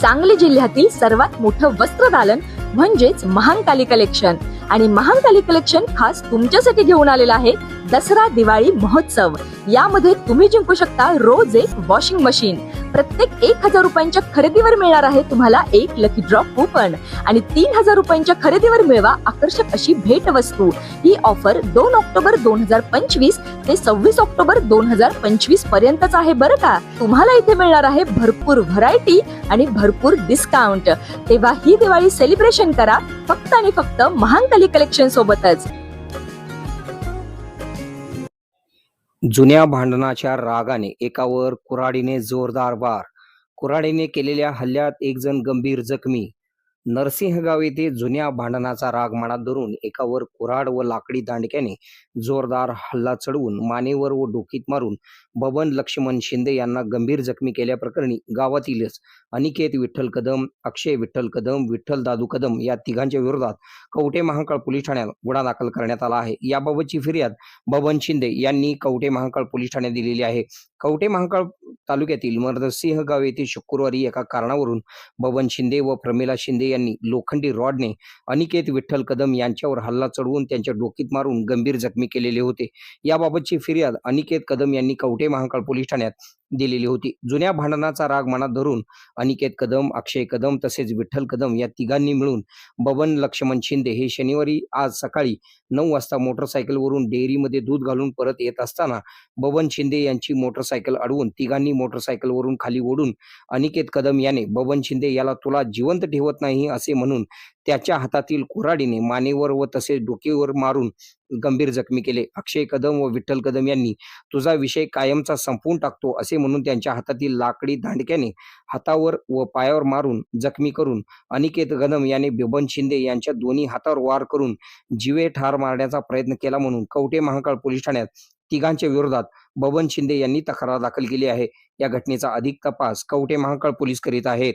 सांगली जिल्ह्यातील सर्वात मोठं वस्त्रदालन म्हणजेच महांकाली कलेक्शन आणि महांकाली कलेक्शन खास तुमच्यासाठी घेऊन आलेला आहे दसरा दिवाळी महोत्सव. यामध्ये तुम्ही जिंकू शकता रोज एक वॉशिंग मशीन प्रत्येक एक हजार रुपयांच्या खरेदीवर मिळणार आहे तुम्हाला एक लकी ड्रॉप कुपन आणि तीन हजार रुपयांच्या खरेदीवर मिळवा आकर्षक अशी भेट वस्तू. ही ऑफर दोन ऑक्टोबर दोन हजार पंचवीस ते सव्वीस ऑक्टोबर दोन हजार पंचवीस पर्यंतच आहे बरं का? तुम्हाला इथे मिळणार आहे भरपूर व्हरायटी आणि भरपूर डिस्काउंट तेव्हा ही दिवाळी सेलिब्रेशन करा. फक्त आणि फक्त महांकाली कलेक्शन सोबतच. जुन्या भांडणाच्या रागाने एकावर कुऱ्हाडीने जोरदार वार. कुऱ्हाडीने केलेल्या हल्ल्यात एक जण गंभीर जखमी. नरसिंहगाव येथे जुन्या भांडणाचा राग मनात धरून एकावर कुऱ्हाड व लाकडी दांडक्याने जोरदार हल्ला चढवून मानेवर व डोकीत मारून बबन लक्ष्मण शिंदे यांना गंभीर जखमी केल्याप्रकरणी गावातीलच अनिकेत विठ्ठल कदम अक्षय विठ्ठल कदम विठ्ठल दादू कदम या तिघांच्या विरोधात कवटे महाकाळ पोलीस ठाण्यात गुन्हा दाखल करण्यात आला आहे. याबाबतची फिर्याद बबन शिंदे यांनी कवटे महाकाळ पोलीस ठाण्यात दिलेली आहे. कवटे महाकाळ तालुक्यातील मर्दसिंहगाव येथे शुक्रवारी एका कारणावरून बबन शिंदे व प्रमिला शिंदे यांनी लोखंडी रॉडने अनिकेत विठ्ठल कदम यांच्यावर हल्ला चढवून त्यांच्या डोकीत मारून गंभीर जखमी केलेले होते. याबाबतची फिर्याद अनिकेत कदम यांनी कवठे महाकाळ पोलीस ठाण्यात दिलेली होती. जुन्या भांडणाचा राग मनात धरून अनिकेत कदम अक्षय कदम तसेच विठ्ठल कदम या तिघांनी मिळून बबन लक्ष्मण शिंदे हे शनिवारी आज सकाळी नऊ वाजता मोटरसायकलवरून डेअरीमध्ये दूध घालून परत येत असताना बबन शिंदे यांची मोटरसायकल अडवून तिघांनी मोटरसायकलवरून खाली ओढून अनिकेत कदम याने बबन शिंदे याला तुला जिवंत ठेवत नाही असे म्हणून त्याच्या हातातील कुऱ्हाडीने मानेवर व तसेच डोकेवर मारून गंभीर जखमी केले. अक्षय कदम व विठ्ठल कदम यांनी तुझा विषय कायमचा संपवून टाकतो असे म्हणून त्यांच्या हातातील लाकडी दांडक्याने हातावर व पायावर मारून जखमी करून अनिकेत कदम याने बिबन शिंदे यांच्या दोन्ही हातावर वार करून जीवे ठार मारण्याचा प्रयत्न केला म्हणून कवटे महाकाळ पोलीस ठाण्यात तिघांच्या विरोधात बबन शिंदे यांनी तक्रार दाखल केली आहे. या घटनेचा अधिक तपास कवटे महाकाळ पोलीस करीत आहेत.